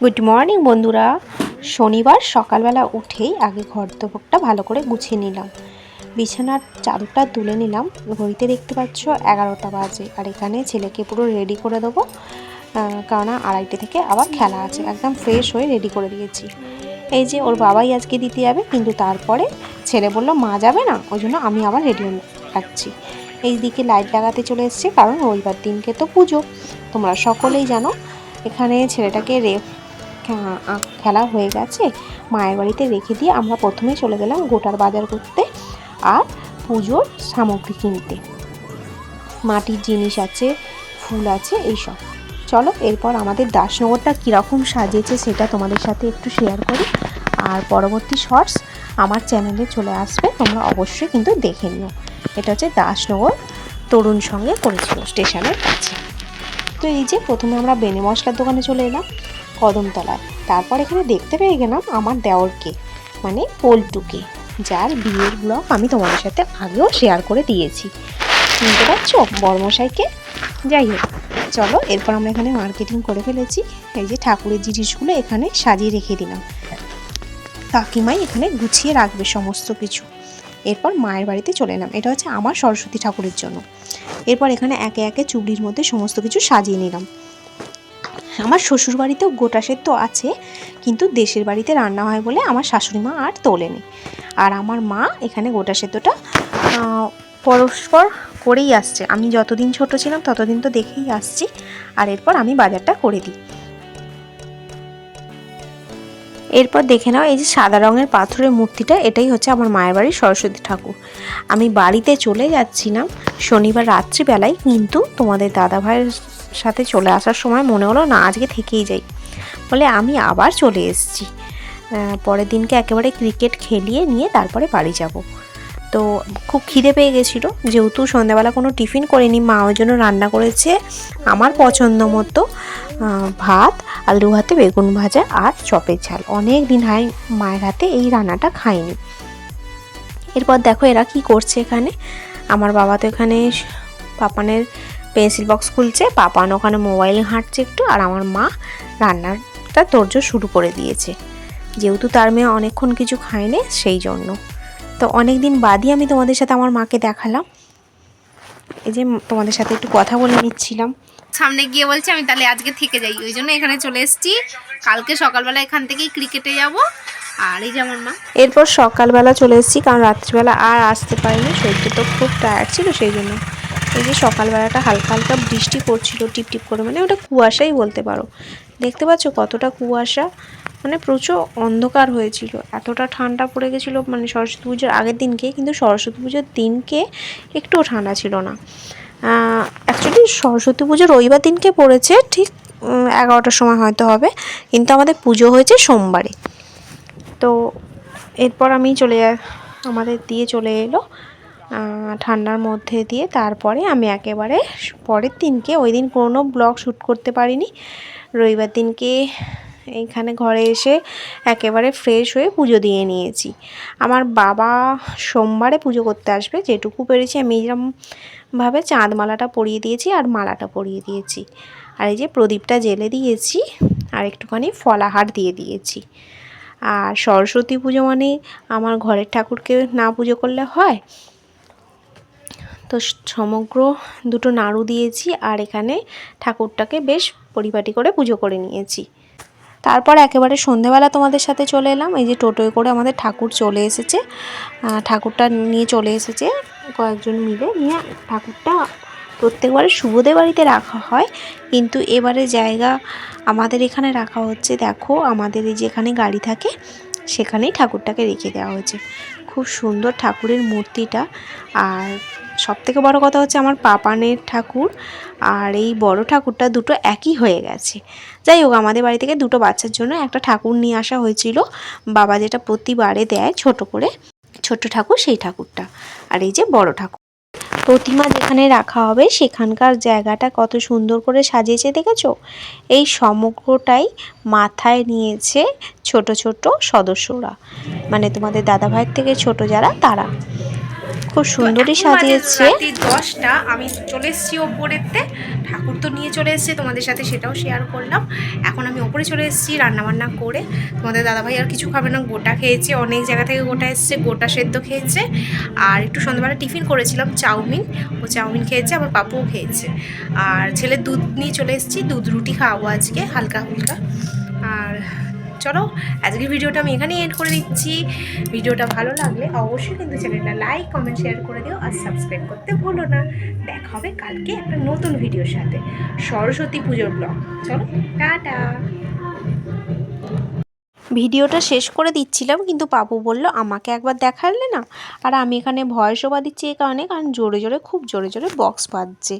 Good morning বন্ধুরা। শনিবার সকালবেলা উঠেই আগে ঘর দোবকটা ভালো করে গুছিয়ে নিলাম। বিছানার চাদরটা তুলে নিলাম। ঘড়িতে দেখতে পাচ্ছ এগারোটা বাজে। আর এখানে ছেলেকে পুরো রেডি করে দেবো। কারণ আড়াইটে থেকে আবার খেলা আছে। একদম ফ্রেশ হয়ে রেডি করে দিয়েছি। এই যে ওর বাবাই আজকে দিতে যাবে, কিন্তু তারপরে ছেলে বলল, মা যাবে না, ওই জন্য আমি আবার রেডি রাখছি। এই দিকে লাইট লাগাতে চলে এসেছি, কারণ রবিবার দিনকে তো পুজো। তোমরা সকলেই জানো, এখানে ছেলেটাকে রে খা- আ- খেলা হয়ে গেছে। মায়ের বাড়িতে রেখে দিয়ে আমরা প্রথমে চলে গেলাম গোটার বাজার করতে আর পুজোর সামগ্রী কিনতে। মাটির জিনিস আছে, ফুল আছে, এইসব। চলো, এরপর আমাদের দাসনগরটা কীরকম সাজিয়েছে সেটা তোমাদের সাথে একটু শেয়ার করি। আর পরবর্তী শর্টস আমার চ্যানেলে চলে আসবে, তোমরা অবশ্যই কিন্তু দেখে নিও। এটা হচ্ছে দাসনগর তরুণ সঙ্গে করেছিল স্টেশনের কাছে। তো এই যে প্রথমে আমরা বেনে মশলার দোকানে চলে এলাম। কদমতলায়। তারপর এখানে দেখতে পেয়ে গেলাম আমার দেওরকে মানে পল্টুকে, যার বিয়ের ব্লগ আমি তোমাদের সাথে আগেও শেয়ার করে দিয়েছি। শুনতে পাচ্ছ? বর্মশাইকে যাই হোক, চলো এরপর আমরা এখানে মার্কেটিং করে ফেলেছি। এই যে ঠাকুরের জিনিসগুলো এখানে সাজিয়ে রেখে দিলাম। কাকিমাই এখানে গুছিয়ে রাখবে সমস্ত কিছু। এরপর মায়ের বাড়িতে চলে এলাম। এটা হচ্ছে আমার সরস্বতী ঠাকুরের জন্য। এরপর এখানে একে একে চুবড়ির মধ্যে সমস্ত কিছু সাজিয়ে নিলাম। আমার শ্বশুর বাড়িতেও গোটা সেদ্ধ আছে, কিন্তু দেশের বাড়িতে রান্না হয় বলে আমার শাশুড়ি মা আর তোলেনি। আর আমার মা এখানে গোটা সেদ্ধটা পরস্পর করেই আসছে। আমি যতদিন ছোট ছিলাম ততদিন তো দেখেই আসছি, আর এরপর আমি বাজারটা করে দিই। এরপর দেখে নাও এই যে সাদা রঙের পাথরের মূর্তিটা, এটাই হচ্ছে আমার মায়ের বাড়ির সরস্বতী ঠাকুর। আমি বাড়িতে চলে যাচ্ছিলাম শনিবার রাত্রিবেলায়, কিন্তু তোমাদের দাদা ভাইয়ের সাথে চলে আসার সময় মনে হলো, না, আজকে থেকেই যাই। বলে, আমি আবার চলে এসেছি। পরের দিনকে একেবারে ক্রিকেট খেলিয়ে নিয়ে তারপরে বাড়ি যাব। তো খুব খিদে পেয়ে গেছিল, যেহেতু সন্ধ্যাবেলা কোনো টিফিন করিনি, মা ওই জন্য রান্না করেছে আমার পছন্দ মতো ভাত, আলু ভাতে, বেগুন ভাজা আর চপের ঝাল। অনেক দিন হয় মায়ের হাতে এই রান্নাটা খাইনি। এরপর দেখো এরা কি করছে এখানে। আমার বাবা তো এখানে পাপানের পেন্সিল বক্স খুলছে পাপান ওখানে মোবাইল ঘাঁটছে একটু আর আমার মা রান্নাটা তোরজোর শুরু করে দিয়েছে। যেহেতু তার মেয়ে অনেকক্ষণ কিছু খায়নি সেই জন্য। তো অনেক দিন বাদই আমি তোমাদের সাথে আমার মাকে দেখালাম। এই যে তোমাদের সাথে একটু কথা বলে নিচ্ছিলাম। সামনে গিয়ে বলছি আমি তাহলে আজকে থেকে যাই। ওই জন্য এখানে চলে এসেছি। কালকে সকালবেলা এখান থেকেই ক্রিকেটে যাব। আর এই যে আমার মা। এরপর সকালবেলা চলে এসেছি কারণ রাত্রিবেলা আর আসতে পারিনি শরীরটা তো খুব টায়ার্ড ছিল সেই জন্য এই যে সকালবেলাটা হালকা হালকা বৃষ্টি পড়ছিল, টিপ টিপ করে মানে ওটা কুয়াশাই বলতে পারো। দেখতে পাচ্ছ কতটা কুয়াশা? মানে প্রচুর অন্ধকার হয়েছিল। এতটা ঠান্ডা পড়ে গেছিল মানে সরস্বতী পুজোর আগের দিনকে, কিন্তু সরস্বতী পুজোর দিনকে একটুও ঠান্ডা ছিল না। অ্যাকচুয়ালি সরস্বতী পুজো রবিবার দিনকে পড়েছে, ঠিক এগারোটার সময় হয়তো হবে, কিন্তু আমাদের পুজো হয়েছে সোমবারে। তো এরপর আমি চলে, আমাদের দিয়ে চলে এলো। ঠান্ডার মধ্যে দিয়ে তারপরে আমি একেবারে পরের দিনকে, ওই দিন কোনো ব্লগ শ্যুট করতে পারিনি। রবিবার দিনকে এইখানে ঘরে এসে একেবারে ফ্রেশ হয়ে পুজো দিয়ে নিয়েছি। আমার বাবা সোমবারে পুজো করতে আসবে, যেটুকু পেরেছি আমি এরকমভাবে চাঁদমালাটা পরিয়ে দিয়েছি আর মালাটা পরিয়ে দিয়েছি। আর এই যে প্রদীপটা জেলে দিয়েছি আর একটুখানি ফলাহার দিয়ে দিয়েছি। আর সরস্বতী পুজো মানে আমার ঘরের ঠাকুরকে না পুজো করলে হয় তো সমগ্র দুটো নাড়ু দিয়েছি আর এখানে ঠাকুরটাকে বেশ পরিপাটি করে পুজো করে নিয়েছি। তারপর একেবারে সন্ধেবেলা তোমাদের সাথে চলে এলাম। এই যে টোটোয় করে আমাদের ঠাকুর চলে এসেছে। ঠাকুরটা নিয়ে চলে এসেছে। কয়েকজন মিলে নিয়ে ঠাকুরটা প্রত্যেকবারে শুভদের বাড়িতে রাখা হয়। কিন্তু এবারে জায়গা আমাদের এখানে রাখা হচ্ছে, দেখো, আমাদের এই যেখানে গাড়ি থাকে, সেখানেই ঠাকুরটাকে রেখে দেওয়া হয়েছে। খুব সুন্দর ঠাকুরের মূর্তিটা। আর সব থেকে বড়ো কথা হচ্ছে আমার পাপানের ঠাকুর আর এই বড় ঠাকুরটা দুটো একই হয়ে গেছে। যাই হোক, আমাদের বাড়ি থেকে দুটো বাচ্চার জন্য একটা ঠাকুর নিয়ে আসা হয়েছিল। বাবা যেটা প্রতিবারে দেয় ছোট করে ছোট ঠাকুর সেই ঠাকুরটা। আর এই যে বড় ঠাকুর। প্রতিমা যেখানে রাখা হবে, সেখানকার জায়গাটা কত সুন্দর করে সাজিয়েছে, দেখেছ? এই সমগ্রটাই মাথায় নিয়েছে ছোট ছোট সদস্যরা। মানে তোমাদের দাদাভাইয়ের থেকে ছোট যারা, তারা। খুব সুন্দরই সাজিয়েছে। দশটা আমি চলে এসেছি ওপরেতে ঠাকুর তো নিয়ে চলে এসেছে তোমাদের সাথে সেটাও শেয়ার করলাম। এখন আমি ওপরে চলে এসেছি রান্নাবান্না করে। তোমাদের দাদাভাই আর কিছু খাবে না গোটা খেয়েছে অনেক জায়গা থেকে গোটা এসছে গোটা সেদ্ধ খেয়েছে। আর একটু সন্ধ্যাবেলা টিফিন করেছিলাম চাউমিন। ও চাউমিন খেয়েছে আমার পাপুও খেয়েছে। আর ছেলে দুধ নিয়ে চলে এসেছি দুধ রুটি খাওয়াবো আজকে হালকা হালকা আর চলো, আজকের ভিডিওটা আমি এখানেই এন্ড করে দিচ্ছি। ভিডিওটা ভালো লাগলে অবশ্যই কিন্তু চ্যানেলটা লাইক কমেন্ট শেয়ার করে দিও আর সাবস্ক্রাইব করতে ভুলো না। দেখা হবে কালকে একটা নতুন ভিডিওর সাথে। সরস্বতী পুজোর ব্লগ চলো, টাটা। ভিডিওটা শেষ করে দিচ্ছিলাম, কিন্তু পাপু বলল আমাকে একবার দেখালে না? আর আমি এখানে ভয়েস দিচ্ছি এই কারণে, কারণ জোরে জোরে, খুব জোরে জোরে বক্স বাজছে।